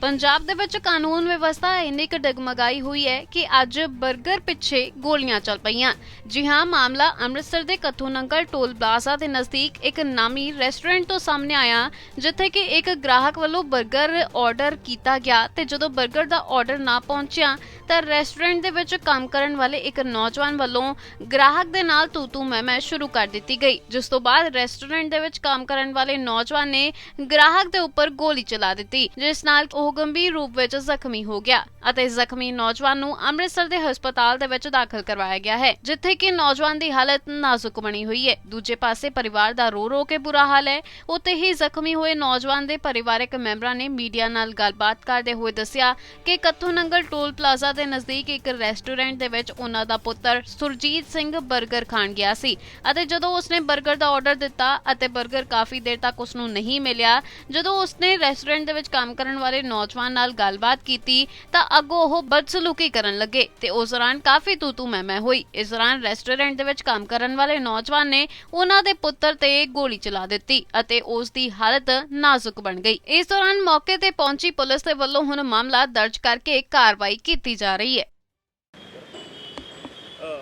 ਪੰਜਾਬ ਦੇ ਵਿੱਚ ਕਾਨੂੰਨ ਵਿਵਸਥਾ ਇੰਨੀ ਕੁ ਡਗਮਗਾਈ ਹੋਈ ਹੈ ਕਿ ਅੱਜ 버ਗਰ ਪਿੱਛੇ ਗੋਲੀਆਂ ਚੱਲ ਪਈਆਂ। ਜੀ ਹਾਂ, ਮਾਮਲਾ ਅੰਮ੍ਰਿਤਸਰ ਦੇ ਕਥੋਨੰਗਲ ਟੋਲ ਪਲਾਜ਼ਾ ਦੇ ਨਜ਼ਦੀਕ ਇੱਕ ਨਾਮੀ ਰੈਸਟੋਰੈਂਟ ਤੋਂ ਸਾਹਮਣੇ ਆਇਆ, ਜਿੱਥੇ ਕਿ ਇੱਕ ਗ੍ਰਾਹਕ ਵੱਲੋਂ 버ਗਰ ਆਰਡਰ ਕੀਤਾ ਗਿਆ ਤੇ ਜਦੋਂ 버ਗਰ ਦਾ ਆਰਡਰ ਨਾ ਪਹੁੰਚਿਆ, ਤਾਂ ਰੈਸਟੋਰੈਂਟ ਦੇ ਵਿੱਚ ਕੰਮ ਕਰਨ ਵਾਲੇ ਇੱਕ ਨੌਜਵਾਨ ਵੱਲੋਂ ਗ੍ਰਾਹਕ ਦੇ ਨਾਲ ਤੂਤੂ ਮੈਂ ਸ਼ੁਰੂ ਕਰ ਦਿੱਤੀ ਗਈ। ਜਿਸ ਤੋਂ ਬਾਅਦ ਰੈਸਟੋਰੈਂਟ ਦੇ ਵਿੱਚ ਕੰਮ ਕਰਨ ਵਾਲੇ ਨੌਜਵਾਨ ਨੇ ਗ੍ਰਾਹਕ ਦੇ ਉੱਪਰ ਗੋਲੀ ਚਲਾ ਦਿੱਤੀ, ਜਿਸ ਨਾਲ ਉਹ ਉਹ ਗੰਭੀਰ ਰੂਪ ਵਿੱਚ ਜ਼ਖਮੀ ਹੋ ਗਿਆ ਅਤੇ ਜ਼ਖਮੀ ਨੌਜਵਾਨ ਨੂੰ ਅੰਮ੍ਰਿਤਸਰ ਦੇ ਹਸਪਤਾਲ ਦੇ ਵਿੱਚ ਦਾਖਲ ਕਰਵਾਇਆ ਗਿਆ ਹੈ, ਜਿੱਥੇ ਕਿ ਨੌਜਵਾਨ ਦੀ ਹਾਲਤ ਨਾਜ਼ੁਕ ਬਣੀ ਹੋਈ ਹੈ। ਦੂਜੇ ਪਾਸੇ ਪਰਿਵਾਰ ਦਾ ਰੋ ਰੋ ਕੇ ਬੁਰਾ ਹਾਲ ਹੈ। ਉੱਤੇ ਹੀ ਜ਼ਖਮੀ ਹੋਏ ਨੌਜਵਾਨ ਦੇ ਪਰਿਵਾਰਕ ਮੈਂਬਰਾਂ ਨੇ ਮੀਡੀਆ ਨਾਲ ਗੱਲਬਾਤ ਕਰਦੇ ਹੋਏ ਦੱਸਿਆ ਕਿ ਕੱਥੂ ਨੰਗਲ ਟੋਲ ਪਲਾਜ਼ਾ ਦੇ ਨਜ਼ਦੀਕ ਇੱਕ ਰੈਸਟੋਰੈਂਟ ਦੇ ਵਿੱਚ ਉਹਨਾਂ ਦਾ ਪੁੱਤਰ ਸੁਰਜੀਤ ਸਿੰਘ 버ਗਰ ਖਾਣ ਗਿਆ ਸੀ ਅਤੇ ਜਦੋਂ ਉਸਨੇ 버ਗਰ ਦਾ ਆਰਡਰ ਦਿੱਤਾ ਅਤੇ 버ਗਰ ਕਾਫੀ ਦੇਰ ਤੱਕ ਉਸ ਨੂੰ ਨਹੀਂ ਮਿਲਿਆ, ਜਦੋਂ ਉਸਨੇ ਰੈਸਟੋਰੈਂਟ ਦੇ ਵਿੱਚ ਕੰਮ ਕਰਨ ਵਾਲੇ ਨੌਜਵਾਨ ਨਾਲ ਗੱਲਬਾਤ ਕੀਤੀ ਤਾਂ ਅੱਗੋਂ ਉਹ ਬਦਸਲੂਕੀ ਕਰਨ ਲੱਗੇ ਤੇ ਉਸ ਦੌਰਾਨ ਕਾਫੀ ਤੂ ਤੂ ਮੈਂ ਮੈਂ ਹੋਈ। ਇਸ ਦੌਰਾਨ ਰੈਸਟੋਰੈਂਟ ਦੇ ਵਿੱਚ ਕੰਮ ਕਰਨ ਵਾਲੇ ਨੌਜਵਾਨ ਨੇ ਉਹਨਾਂ ਦੇ ਪੁੱਤਰ ਤੇ ਗੋਲੀ ਚਲਾ ਦਿੱਤੀ ਅਤੇ ਉਸ ਦੀ ਹਾਲਤ ਨਾਜ਼ੁਕ ਬਣ ਗਈ। ਇਸ ਦੌਰਾਨ ਮੌਕੇ ਤੇ ਪਹੁੰਚੀ ਪੁਲਿਸ ਦੇ ਵੱਲੋਂ ਹੁਣ ਮਾਮਲਾ ਦਰਜ ਕਰਕੇ ਕਾਰਵਾਈ ਕੀਤੀ ਜਾ ਰਹੀ ਹੈ।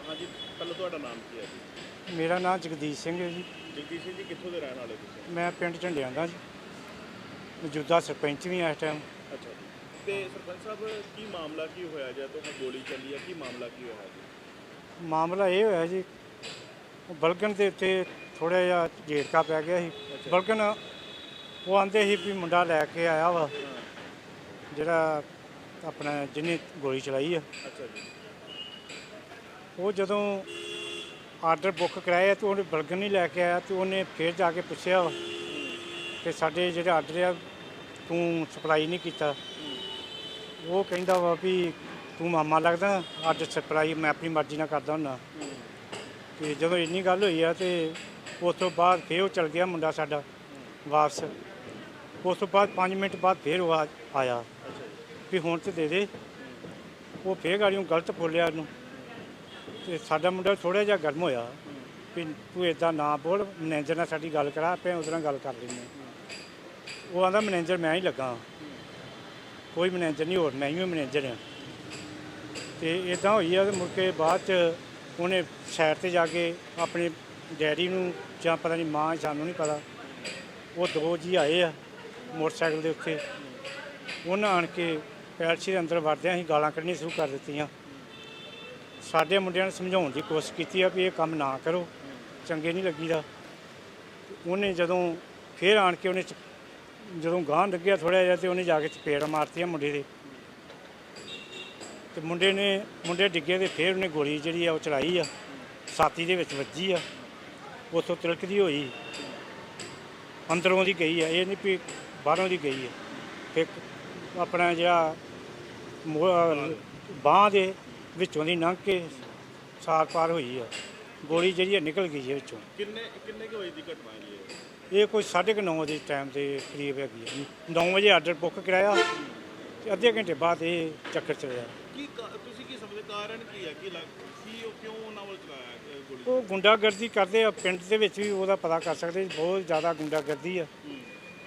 ਹਾਂਜੀ ਪਹਿਲਾਂ ਤੁਹਾਡਾ ਨਾਮ ਕੀ ਹੈ ਜੀ? ਮੇਰਾ ਨਾਮ ਜਗਦੀਸ਼ ਸਿੰਘ ਹੈ ਜੀ। ਜਗਦੀਸ਼ ਸਿੰਘ ਜੀ ਕਿੱਥੋਂ ਦੇ ਰਹਿਣ ਵਾਲੇ ਤੁਸੀਂ? ਮੈਂ ਪਿੰਡ ਝੰਡਿਆਂ ਦਾ ਜੀ। ਮੌਜੂਦਾ ਸਰਪੰਚ ਵੀ ਹਾਂ ਇਸ ਟਾਈਮ ਤੇ ਸਰਪੰਚ ਸਾਹਿਬ ਕੀ ਮਾਮਲਾ ਕੀ ਹੋਇਆ ਜੇ ਤੋਂ ਗੋਲੀ ਚੱਲੀ ਹੈ ਕੀ ਮਾਮਲਾ ਕੀ ਹੋਇਆ ਜੀ? ਮਾਮਲਾ ਇਹ ਹੋਇਆ ਜੀ ਬਲਗਨ ਦੇ ਉੱਤੇ ਥੋੜਾ ਜਿਹਾ ਝੇੜਕਾ ਪੈ ਗਿਆ ਸੀ। ਬਲਗਨ ਉਹ ਆਂਦੇ ਸੀ ਵੀ ਮੁੰਡਾ ਲੈ ਕੇ ਆਇਆ ਵਾ ਜਿਹੜਾ ਆਪਣਾ ਜਿਹਨੇ ਗੋਲੀ ਚਲਾਈ ਆ। ਅੱਛਾ ਜੀ। ਉਹ ਜਦੋਂ ਆਰਡਰ ਬੁੱਕ ਕਰਾਇਆ ਤੇ ਉਹਨੇ ਬਲਗਨ ਨਹੀਂ ਲੈ ਕੇ ਆਇਆ ਤੇ ਉਹਨੇ ਫੇਰ ਜਾ ਕੇ ਪੁੱਛਿਆ ਕਿ ਸਾਡੇ ਜਿਹੜੇ ਆਰਡਰ ਆ ਤੂੰ ਸਪਲਾਈ ਨਹੀਂ ਕੀਤਾ। ਉਹ ਕਹਿੰਦਾ ਵਾ ਵੀ ਤੂੰ ਮਾਮਾ ਲੱਗਦਾ, ਅੱਜ ਸਪਲਾਈ ਮੈਂ ਆਪਣੀ ਮਰਜ਼ੀ ਨਾਲ ਕਰਦਾ ਹੁੰਦਾ। ਤੇ ਜਦੋਂ ਇੰਨੀ ਗੱਲ ਹੋਈ ਆ ਤੇ ਉਸ ਤੋਂ ਬਾਅਦ ਫੇਰ ਉਹ ਚਲ ਗਿਆ ਮੁੰਡਾ ਸਾਡਾ ਵਾਪਸ। ਉਸ ਤੋਂ ਬਾਅਦ 5 ਮਿੰਟ ਬਾਅਦ ਫੇਰ ਉਹ ਆ- ਆਇਆ। ਵੀ ਹੁਣ ਤੇ ਦੇ ਦੇ। ਉਹ ਫੇਰ ਗਾੜੀਆਂ ਗਲਤ ਬੋਲਿਆ ਉਹਨੂੰ ਤੇ ਸਾਡਾ ਮੁੰਡਾ ਥੋੜਾ ਜਿਹਾ ਗਰਮ ਹੋਇਆ। ਵੀ ਤੂੰ ਇਦਾਂ ਨਾ ਬੋਲ, ਮੈਨੇਜਰ ਨਾਲ ਸਾਡੀ ਗੱਲ ਕਰਾ, ਆਪੇ ਉਹਦੇ ਨਾਲ ਗੱਲ ਕਰ ਲੈਂਦੇ। ਹਾਂ। ਉਹ ਆਂਦਾ, ਮੈਨੇਜਰ, ਮੈਂ ਹੀ ਲੱਗਾ। ਕੋਈ ਮੈਨੇਜਰ ਨਹੀਂ, ਹੋਰ ਮੈਂ ਹੀ ਮੈਨੇਜਰ ਹਾਂ। ਤੇ ਇਦਾਂ ਹੋਈ ਆ ਤੇ ਮੁੜ ਕੇ ਬਾਅਦ ਚ ਉਹਨੇ ਸਾਈਡ ਤੇ ਜਾ ਕੇ ਆਪਣੇ ਡੈਡੀ ਨੂੰ ਜਾਂ ਪਤਾ ਨਹੀਂ ਮਾਂ ਸਾਨੂੰ ਨਹੀਂ ਪਤਾ। ਉਹ ਦੋ ਜੀ ਆਏ ਆ ਮੋਟਰਸਾਈਕਲ ਦੇ ਉੱਤੇ। ਉਹਨਾਂ ਆਣ ਕੇ ਪੈਲਸੀ ਦੇ ਅੰਦਰ ਵੜਦਿਆਂ ਹੀ ਗਾਲਾਂ ਕੱਢਣੀਆਂ ਸ਼ੁਰੂ ਕਰ ਦਿੱਤੀਆਂ। ਸਾਡੇ ਮੁੰਡਿਆਂ ਨੇ ਸਮਝਾਉਣ ਦੀ ਕੋਸ਼ਿਸ਼ ਕੀਤੀ ਆ ਵੀ ਇਹ ਕੰਮ ਨਾ ਕਰੋ, ਚੰਗੇ ਨਹੀਂ ਲੱਗੀਦਾ। ਉਹਨੇ ਜਦੋਂ ਫੇਰ ਆਣ ਕੇ ਉਹਨੇ ਜਦੋਂ ਗਾਂ ਲੱਗਿਆ ਥੋੜਾ ਜਿਹਾ ਤੇ ਉਹਨੇ ਜਾ ਕੇ ਚਪੇੜ ਮਾਰਤੀ ਆ ਮੁੰਡੇ ਦੇ। ਤੇ ਮੁੰਡੇ ਨੇ, ਮੁੰਡੇ ਡਿੱਗੇ ਤੇ ਫੇਰ ਉਹਨੇ ਗੋਲੀ ਜਿਹੜੀ ਆ ਉਹ ਚਲਾਈ ਆ ਛਾਤੀ ਦੇ ਵਿੱਚ ਵੱਜੀ ਆ। ਉੱਥੋਂ ਤਿਲਕਦੀ ਹੋਈ। ਅੰਦਰੋਂ ਦੀ ਗਈ ਆ, ਇਹ ਨਹੀਂ ਵੀ ਬਾਹਰੋਂ ਦੀ ਗਈ ਆ। ਤੇ ਆਪਣਾ ਜਿਹੜਾ ਬਾਹ ਦੇ ਵਿੱਚੋਂ ਦੀ ਲੰਘ ਕੇ ਸਾਰ ਪਾਰ ਹੋਈ ਆ। ਗੋਲੀ ਜਿਹੜੀ ਆ ਨਿਕਲ ਗਈ ਹੈ ਵਿੱਚੋਂ। ਕਿੰਨੇ ਕਿੰਨੇ ਕੁ ਵਜੇ ਦੀ ਘਟਨਾ ਹੈ ਜੀ ਇਹ? ਇਹ ਕੋਈ 9:30 ਦੇ ਟਾਈਮ ਦੇ ਕਰੀਬ ਹੈਗੀ ਆ 9 ਵਜੇ ਆਰਡਰ ਬੁੱਕ ਕਰਾਇਆ ਤੇ ਅੱਧੇ ਘੰਟੇ ਬਾਅਦ ਇਹ ਚੱਕਰ ਚੱਲਿਆ। ਕੀ ਕਾ- ਤੁਸੀਂ ਕੀ ਸਮਝਦੇ ਕਾਰਨ ਕੀ ਹੈ? ਕੀ ਲੱਗ ਕੀ ਉਹ ਕਿਉਂ ਉਹਨਾਂ ਵੱਲ ਚਲਾਇਆ ਗੋਲੀ? ਉਹ ਗੁੰਡਾਗਰਦੀ ਕਰਦੇ ਆ ਪਿੰਡ ਦੇ ਵਿੱਚ ਵੀ ਉਹਦਾ ਪਤਾ ਕਰ ਸਕਦੇ ਬਹੁਤ ਜ਼ਿਆਦਾ ਗੁੰਡਾਗਰਦੀ ਆ। ਹੂੰ।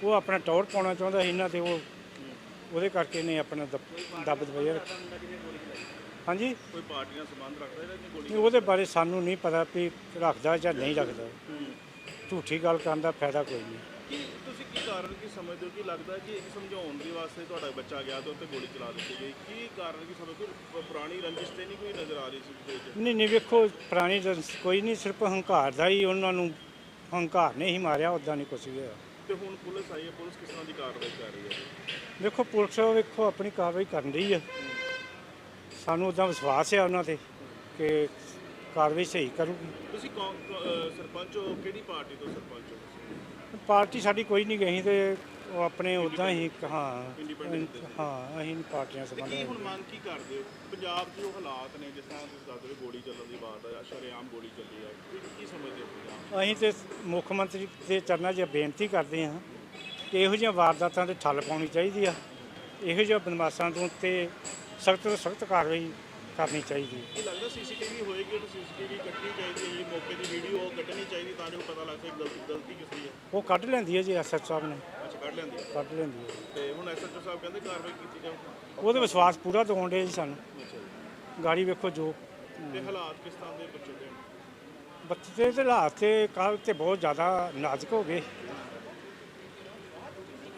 ਉਹ ਆਪਣਾ ਟੌਰ ਪਾਉਣਾ ਚਾਹੁੰਦਾ ਸੀ ਇਹਨਾਂ ਤੇ ਉਹ ਉਹਦੇ ਕਰਕੇ ਨੇ ਆਪਣਾ ਦਬ- ਦਬ ਦਬਾਇਆ ਹਾਂਜੀ? ਕੋਈ ਪਾਰਟੀ ਨਾਲ ਸੰਬੰਧ ਰੱਖਦਾ ਇਹਦਾ ਕਿ ਗੋਲੀ? ਨਹੀਂ, ਉਹਦੇ ਬਾਰੇ ਸਾਨੂੰ ਨਹੀਂ ਪਤਾ ਵੀ ਰੱਖਦਾ ਜਾਂ ਨਹੀਂ ਰੱਖਦਾ। ਹੂੰ। ਝੂਠੀ ਗੱਲ ਕਰਨ ਦਾ ਫਾਇਦਾ ਕੋਈ ਨਹੀਂ। ਕੀ ਤੁਸੀਂ ਕੀ ਕਾਰਨ ਕੀ ਸਮਝਦੇ ਹੋ? ਕਿ ਲੱਗਦਾ ਕਿ ਇੱਕ ਸਮਝਾਉਣ ਦੇ ਵਾਸਤੇ ਤੁਹਾਡਾ ਬੱਚਾ ਗਿਆ ਤੇ ਉੱਤੇ ਗੋਲੀ ਚਲਾ ਦਿੱਤੀ ਗਈ? ਕੀ ਕਾਰਨ ਕੀ ਸਮਝਦੇ ਹੋ? ਪੁਰਾਣੀ ਰੰਜਿਸ਼ ਤੇ ਨਹੀਂ ਕੋਈ ਨਜ਼ਰ ਆ ਰਹੀ ਸੀ ਉਹਦੇ ਵਿੱਚ? ਨਹੀਂ ਨਹੀਂ ਵੇਖੋ ਪੁਰਾਣੀ ਕੋਈ ਨਹੀਂ ਸਿਰਫ ਹੰਕਾਰ ਦਾ ਹੀ ਉਹਨਾਂ ਨੂੰ ਹੰਕਾਰ ਨੇ ਹੀ ਮਾਰਿਆ ਉਦਾਂ ਨਹੀਂ ਕੁਛ ਵੀ ਹੋਇਆ। ਤੇ ਹੁਣ ਪੁਲਿਸ ਆਈ ਹੈ ਪੁਲਿਸ ਕਿਸ ਤਰ੍ਹਾਂ ਦੀ ਕਾਰਵਾਈ ਕਰ ਰਹੀ ਹੈ? ਵੇਖੋ ਪੁਲਿਸ ਵੇਖੋ ਆਪਣੀ ਕਾਰਵਾਈ ਕਰਨ ਰਹੀ ਹੈ ਸਾਨੂੰ ਉਦਾਂ ਵਿਸ਼ਵਾਸ ਹੈ ਉਹਨਾਂ ਤੇ ਕਿ ਕਾਰਵਾਈ ਸਹੀ ਕਰੂਗੀ। ਤੁਸੀਂ ਕੌਣ ਕੌ- ਅਹ ਸਰਪੰਚ ਹੋ ਕਿਹੜੀ ਪਾਰਟੀ ਤੋਂ ਸਰਪੰਚ ਹੋ ਪਾਰਟੀ ਸਾਡੀ ਕੋਈ ਨਹੀਂ ਗਈ ਤੇ ਉਹ ਆਪਣੇ ਉਦਾਂ ਹੀ ਹਾਂ। Independent ਦੇ। ਹਾਂ ਅਸੀਂ ਨੀ ਪਾਰਟੀਆਂ ਤੇ ਸੰਬੰਧ ਕੀ ਹੁਣ ਮੰਗ ਕੀ ਕਰਦੇ ਹੋ? ਪੰਜਾਬ 'ਚ ਜੋ ਹਾਲਾਤ ਨੇ ਜਿਸ ਤਰ੍ਹਾਂ ਤੁਸੀਂ ਦੱਸ ਰਹੇ ਹੋ ਗੋਲੀ ਚੱਲਣ ਦੀ ਬਾਤ ਹੈ ਸ਼ਰੇਆਮ ਗੋਲੀ ਚੱਲੀ ਹੈ ਕੀ ਕੀ ਸਮਝਦੇ ਹੋ ਪੰਜਾਬ ਅਸੀਂ ਤੇ ਮੁੱਖ ਮੰਤਰੀ ਦੇ ਚਰਨਾਂ 'ਚ ਬੇਨਤੀ ਕਰਦੇ ਹਾਂ ਕਿ ਇਹੋ ਜਿਹੀਆਂ ਵਾਰਦਾਤਾਂ ਤੇ ਠੱਲ ਪਾਉਣੀ ਚਾਹੀਦੀ ਆ। ਇਹੋ ਜਿਹੇ ਬਦਮਾਸ਼ਾਂ ਤੋਂ ਤੇ ਸਖਤ ਤੋਂ ਸਖਤ ਕਾਰਵਾਈ ਕਰਨੀ ਚਾਹੀਦੀ ਕੀ ਲੱਗਦਾ ਸੀਸੀਟੀਵੀ ਹੋਏਗੀ ਤਾਂ ਸੀਸੀਟੀਵੀ ਕੱਟਣੀ ਚਾਹੀਦੀ ਹੈ ਜੀ ਮੌਕੇ ਦੀ ਵੀਡੀਓ ਕੱਢਣੀ ਚਾਹੀਦੀ ਤਾਂ ਜੋ ਪਤਾ ਲੱਗ ਸਕੇ ਗਲਤੀ ਗਲਤੀ ਕਿਸ ਦੀ ਹੈ। ਉਹ ਕੱਢ ਲੈਂਦੀ ਹੈ ਜੀ ਐਸਐਚ ਸਾਹਿਬ ਨੇ। ਅੱਛਾ ਕੱਢ ਲੈਂਦੀ ਹੈ। ਕੱਢ ਲੈਂਦੀ ਹੈ। ਤੇ ਹੁਣ ਐਸਐਚਓ ਸਾਹਿਬ ਕਹਿੰਦੇ ਕਾਰਵਾਈ ਕੀਤੀ ਜਾਊ। ਉਹਦੇ ਵਿਸ਼ਵਾਸ ਪੂਰਾ ਦਿਵਾਉਣ ਦੇ ਜੀ ਸਾਨੂੰ। ਅੱਛਾ ਜੀ। ਗਾੜੀ ਵੇਖੋ ਜੋ ਤੇ ਹਾਲਾਤ ਕਿਸ ਤਰ੍ਹਾਂ ਦੇ ਬੱਚੇ ਦੇ? ਬੱਚੇ ਦੇ ਹਾਲਾਤ ਤੇ ਕੱਲ੍ਹ ਤੇ ਬਹੁਤ ਜ਼ਿਆਦਾ ਨਾਜ਼ੁਕ ਹੋ ਗਏ।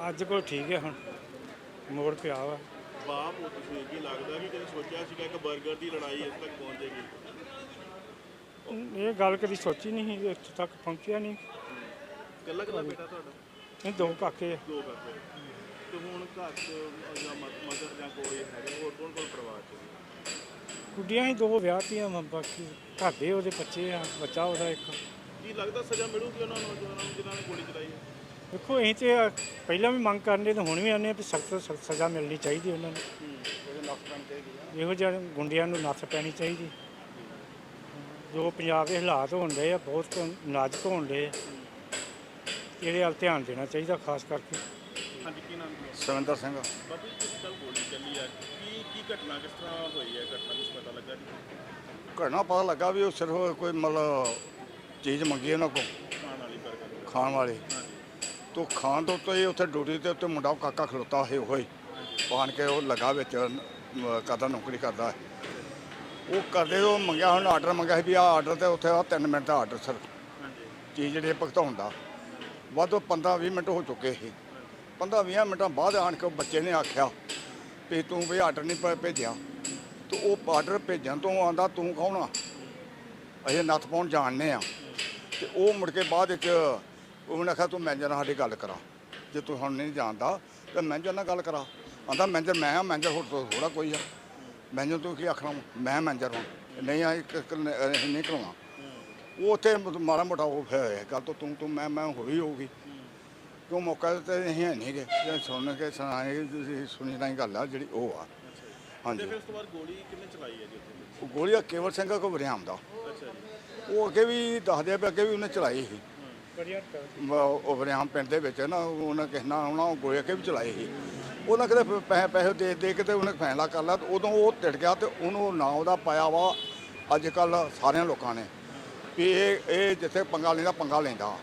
ਅੱਜ ਕੋਲ ਠੀਕ ਹੈ ਹੁਣ। ਮੋੜ ਪਿਆ ਵਾ। ਬਾਪ ਹੋ ਤੁਸੀਂ ਕੀ ਲੱਗਦਾ ਕਿ ਕਦੇ ਸੋਚਿਆ ਸੀਗਾ ਕਿ 버ਗਰ ਦੀ ਲੜਾਈ ਇਸ ਤੱਕ ਪਹੁੰਚ ਜਾਏਗੀ ਇਹ ਗੱਲ ਕਦੀ ਸੋਚੀ ਨਹੀਂ ਸੀ, ਇੱਥੇ ਤੱਕ ਪਹੁੰਚਿਆ ਨਹੀਂ। ਕੱਲਾ ਕੱਲਾ ਬੇਟਾ ਤੁਹਾਡਾ? ਇਹ ਦੋ ਕਾਕੇ ਆ। ਦੋ ਕਰਦੇ ਤੇ ਹੁਣ ਘਰ 'ਚ ਜਾਂ ਮਦਰ ਜਾਂ ਕੋਈ ਹੈਗੇ ਹੋਰ ਕੌਣ ਕੌਣ ਪਰਿਵਾਰ 'ਚ? ਗੁੱਡੀਆਂ ਹੀ ਦੋ ਵਿਆਹਤੀਆਂ ਬਾਕੀ ਘਰ ਦੇ ਉਹਦੇ ਬੱਚੇ ਆ ਬੱਚਾ ਉਹਦਾ ਇੱਕ। ਕੀ ਲੱਗਦਾ ਸਜ਼ਾ ਮਿਲੂਗੀ ਉਹਨਾਂ ਨੂੰ ਜਿਨ੍ਹਾਂ ਨੇ ਗੋਲੀ ਚਲਾਈ ਹੈ? ਦੇਖੋ ਅਸੀਂ ਤੇ ਪਹਿਲਾਂ ਵੀ ਮੰਗ ਕਰਨੇ ਤੇ ਹੁਣ ਵੀ ਆਨੇ ਵੀ ਸਖਤ ਸਖਤ ਸਜ਼ਾ ਮਿਲਣੀ ਚਾਹੀਦੀ ਉਹਨਾਂ ਨੂੰ। ਇਹੋ ਜਿਹੇ ਗੁੰਡਿਆਂ ਨੂੰ ਨੱਥ ਪੈਣੀ ਚਾਹੀਦੀ। ਜੋ ਪੰਜਾਬ ਦੇ ਹਾਲਾਤ ਹੋਣ ਡਏ ਆ ਬਹੁਤ ਨਾਜ਼ੁਕ ਹੋਣ ਡਏ ਆ। ਇਹਦੇ ਵੱਲ ਧਿਆਨ ਦੇਣਾ ਚਾਹੀਦਾ ਖਾਸ ਕਰਕੇ। ਹਾਂਜੀ ਕੀ ਨਾਮ ਹੈ ਸਵਿੰਦਰ ਸਿੰਘ। ਬਾਬੂ ਜੀ ਕੱਲ ਗੋਲੀ ਚੱਲੀ ਹੈ ਕੀ ਕੀ ਘਟਨਾ ਕਿਸ ਤਰ੍ਹਾਂ ਹੋਈ ਹੈ ਘਟਨਾ ਕੁਝ ਪਤਾ ਲੱਗਾ ਜੀ? ਘਟਨਾ ਪਤਾ ਲੱਗਾ ਵੀ ਉਹ ਸਿਰਫ ਕੋਈ ਮਤਲਬ ਚੀਜ਼ ਮੰਗੀ ਉਹਨਾਂ ਕੋਲ। ਖਾਣ ਵਾਲੀ ਖਾਣ ਵਾਲੀ। ਹਾਂਜੀ ਤੋਂ ਖਾਣ ਤੋਂ ਉੱਤੇ ਹੀ ਉੱਥੇ ਡਿਊਟੀ ਤੇ ਉੱਤੇ ਮੁੰਡਾ ਉਹ ਕਾਕਾ ਖਲੋਤਾ ਹੋਏ ਹੋਏ ਪਾਣ ਕੇ ਉਹ ਲਗਾ ਵਿੱਚ ਕਰਦਾ ਨੌਕਰੀ ਕਰਦਾ ਹੈ। ਉਹ ਕਰਦੇ ਉਹ ਮੰਗਿਆ ਹੁਣ ਆਰਡਰ ਮੰਗਿਆ ਸੀ ਵੀ ਆਹ ਆਰਡਰ ਤੇ ਉੱਥੇ ਆ 3 ਮਿੰਟ ਦਾ ਆਰਡਰ ਸਰ। ਚੀਜ਼ ਜਿਹੜੀ ਭੁਗਤਾਉਣ ਦਾ। ਵੱਧ 15 20 ਮਿੰਟ ਹੋ ਚੁੱਕੇ ਸੀ। 15 20 ਮਿੰਟਾਂ ਬਾਅਦ ਆਣ ਕੇ ਉਹ ਬੱਚੇ ਨੇ ਆਖਿਆ ਵੀ ਤੂੰ ਵੀ ਆਰਡਰ ਨਹੀਂ ਭੇ- ਭੇਜਿਆ। ਤੇ ਉਹ ਆਰਡਰ ਭੇਜਣ ਤੋਂ ਆਂਦਾ, ਤੂੰ ਕੌਣ ਆ? ਅਸੀਂ ਨੱਥ ਪਾਉਣ ਜਾਣਦੇ ਆ ਤੇ ਉਹ ਮੁੜ ਕੇ ਬਾਅਦ ਵਿੱਚ ਉਹਨੇ ਆਖਿਆ ਤੂੰ ਮੈਨੇਜਰ ਨਾਲ ਸਾਡੀ ਗੱਲ ਕਰਾ। ਜੇ ਤੂੰ ਹੁਣ ਨਹੀਂ ਜਾਣਦਾ ਤੇ ਮੈਨੇਜਰ ਨਾਲ ਗੱਲ ਕਰਾ। ਆਂਦਾ ਮੈਨੇਜਰ ਮੈਂ ਆ ਮੈਨੇਜਰ ਹੋਰ ਤੋਂ ਥੋੜਾ ਕੋਈ ਆ। ਮੈਨੇਜਰ ਤੂੰ ਕੀ ਆਖਣਾ? ਮੈਂ ਮੈਨੇਜਰ ਹਾਂ। ਨਹੀਂ ਆ ਨਹੀਂ ਕਰਾਉਣਾ। ਉਹ ਉੱਥੇ ਮ- ਮਾੜਾ ਮੋਟਾ ਉਹ ਫਿਰ ਗੱਲ ਤੋਂ ਤੂੰ ਤੂੰ ਮੈਂ ਮੈਂ ਹੋਈ ਹੋਊਗੀ। ਕਿਉਂ ਮੌਕਾ ਤੇ ਅਸੀਂ ਹੈ ਨਹੀਂਗੇ ਜੇ ਸੁਣ ਕੇ ਸੁਣਾਏ ਤੁਸੀਂ ਸੁਣੀ ਨਹੀਂ ਗੱਲ ਆ ਜਿਹੜੀ ਉਹ ਆ। ਹਾਂਜੀ। ਫਿਰ ਉਸ ਤੋਂ ਬਾਅਦ ਗੋਲੀ ਕਿੰਨੇ ਚਲਾਈ ਹੈ ਜੀ ਉੱਥੇ? ਉਹ ਗੋਲੀਆ ਕੇਵਲ ਸਿੰਘ ਕੋ ਵਰਿਆਮ ਦਾ। ਅੱਛਾ ਜੀ। ਉਹ ਅੱਗੇ ਵੀ ਦੱਸਦੇ ਆ ਵੀ ਅੱਗੇ ਵੀ ਉਹਨੇ ਚਲਾਈ ਸੀ। ਬੜੀਆ ਮ- ਉਹ ਵਰਿਆਮ ਪਿੰਡ ਦੇ ਵਿੱਚ ਨਾ ਉਹਨਾਂ ਕਿਸ ਨਾਲ ਆਉਣਾ ਉਹ ਗੋਲੀ ਅੱਗੇ ਵੀ ਚਲਾਈ ਸੀ। ਉਹਨਾਂ ਕਿਤੇ ਪ- ਪੈਸੇ ਪੈਸੇ ਦੇ ਦੇ ਕੇ ਤੇ ਉਹਨੇ ਫੈਸਲਾ ਕਰ ਲਿਆ ਤੇ ਉਦੋਂ ਉਹ ਟਿੜ ਗਿਆ ਤੇ ਉਹਨੂੰ ਨਾਂ ਉਹਦਾ ਪਾਇਆ ਵਾ ਅੱਜ ਕੱਲ ਸਾਰਿਆਂ ਲੋਕਾਂ ਨੇ। ਵੀ ਇਹ ਇਹ ਜਿੱਥੇ ਪੰਗਾ ਲੈਂਦਾ ਪੰਗਾ ਲੈਂਦਾ।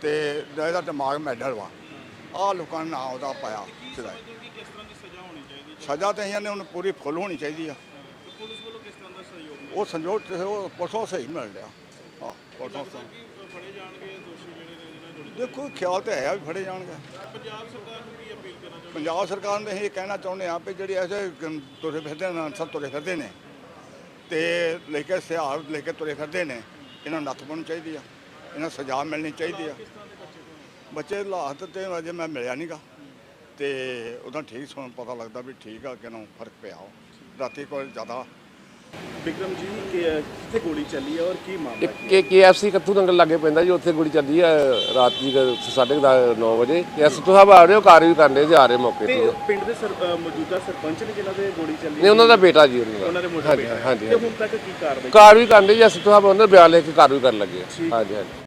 ਤੇ ਇਹਦਾ ਦਿਮਾਗ ਮੈਡਲ ਵਾ। ਆਹ ਲੋਕਾਂ ਨੇ ਨਾਂ ਉਹਦਾ ਪਾਇਆ ਦੀ ਸਜ਼ਾ ਤੇ ਇਹਨਾਂ ਨੇ ਉਹਨੂੰ ਪੂਰੀ ਫੁੱਲ ਹੋਣੀ ਚਾਹੀਦੀ ਆ। ਤੇ ਪੁਲਿਸ ਵੱਲੋਂ ਕਿਸ ਤਰ੍ਹਾਂ ਦਾ ਸਹਿਯੋਗ ਮਿਲਿਆ? ਉਹ ਸੰਜੋਗ ਉਹ ਪਰਸੋਂ ਸਹੀ ਮਿਲ ਰਿਹਾ। ਹਾਂ ਕਿ ਫੜੇ ਜਾਣਗੇ ਦੋਸ਼ੀ ਜਿਹੜੇ ਨੇ ਜਿਹਨਾਂ ਨੇ ਗੋਲੀ ਦੇਖੋ ਖਿਆਲ ਤੇ ਹੈ ਵੀ ਫੜੇ ਜਾਣਗੇ। ਪੰਜਾਬ ਸਰਕਾਰ ਨੂੰ ਕੀ ਅਪੀਲ ਕਰਨਾ ਚਾਹੁੰਦੇ ਪੰਜਾਬ ਸਰਕਾਰ ਨੂੰ ਇਹ ਕਹਿਣਾ ਚਾਹੁੰਦੇ ਹਾਂ ਵੀ ਜਿਹੜੀ ਐਸੇ ਤੁਰੇ ਫਿਰਦੇ ਨੇ ਸਭ ਤੁਰੇ ਫਿਰਦੇ ਨੇ। ਤੇ ਲੈ ਕੇ ਸਿਹਾਰ ਲੈ ਕੇ ਤੁਰੇ ਫਿਰਦੇ ਨੇ ਇਹਨਾਂ ਨੂੰ ਨੱਥ ਪਾਉਣੀ ਚਾਹੀਦੀ ਆ ਇਹਨਾਂ ਨੂੰ ਸਜ਼ਾ ਮਿਲਣੀ ਚਾਹੀਦੀ ਆ। ਬੱਚੇ ਹਾਲਾਤ ਤੇ ਅਜੇ ਮੈਂ ਮਿਲਿਆ ਨਹੀਂਗਾ ਤੇ ਉਹਦਾ ਠੀਕ ਸੁਣ ਪਤਾ ਲੱਗਦਾ ਵੀ ਠੀਕ ਆ ਕਿ ਨੂੰ ਫ਼ਰਕ ਪਿਆ। ਰਾਤੀ ਕੋਈ ਜ਼ਿਆਦਾ ਵਿਕਰਮ ਜੀ ਕਿੱਥੇ ਗੋਲੀ ਚੱਲੀ ਹੈ ਔਰ ਕੀ ਮਾਮਲਾ ਕੇ ਕੇਐਫਸੀ ਕੱਥੂ ਨੰਗਲ ਲੱਗੇ ਪੈਂਦਾ ਜੀ ਉੱਥੇ ਗੋਲੀ ਚੱਲੀ ਆ ਰਾਤ ਦੀ 9:30 ਵਜੇ। ਐਸ ਤੋਂ ਸਾਹਿਬ ਆ ਰਹੇ ਹੋ ਕਾਰਵਾਈ ਕਰਨੇ ਜਾ ਰਹੇ ਮੌਕੇ ਤੇ। ਪਿੰਡ ਦੇ ਮੌਜੂਦਾ ਸਰਪੰਚ ਨੇ ਜਿਨ੍ਹਾਂ ਦੇ ਗੋਲੀ ਚੱਲੀ ਨਹੀਂ ਉਹਨਾਂ ਦਾ ਬੇਟਾ ਜੀ ਉਹਨਾਂ ਦਾ। ਹਾਂਜੀ ਹੈ। ਹਾਂਜੀ ਤੇ ਹੁਣ ਤੱਕ ਕੀ ਕਾਰਵਾਈ ਕਾਰਵਾਈ ਕਰਨੇ ਜੀ ਐਸ ਤੋਂ ਸਾਹਿਬ ਉਹਨਾਂ ਬਿਆਨ ਲੈ ਕੇ ਕਾਰਵਾਈ ਕਰਨ ਲੱਗੇ। ਹਾਂਜੀ ਹਾਂਜੀ।